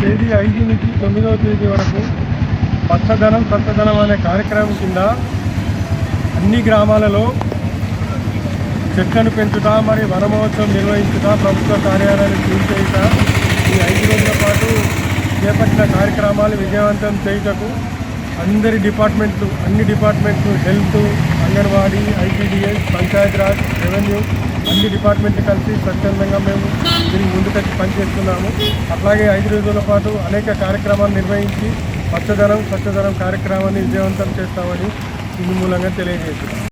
తేదీ ఐదు నుంచి తొమ్మిదవ తేదీ వరకు పచ్చదనం పచ్చదనం అనే కార్యక్రమం కింద అన్ని గ్రామాలలో చెట్లను పెంచుతా మరి వనమహోత్సవం నిర్వహించుతా ప్రభుత్వ కార్యాలయాలు సీల్ చేయుట ఈ ఐదు రోజుల పాటు చేపట్టిన కార్యక్రమాలు విజయవంతం చేయుటకు అందరి డిపార్ట్మెంట్లు అన్ని డిపార్ట్మెంట్లు health anganwadi ITDS Panchayati Raj revenue అన్ని డిపార్ట్మెంట్లు కలిసి స్వచ్ఛందంగా మేము దీనికి ముందుకొచ్చి పనిచేస్తున్నాము. అట్లాగే ఐదు రోజుల పాటు అనేక కార్యక్రమాలు నిర్వహించి పచ్చదనం స్వచ్ఛదనం కార్యక్రమాన్ని విజయవంతం చేస్తామని ఇందు మూలంగా తెలియజేస్తున్నాం.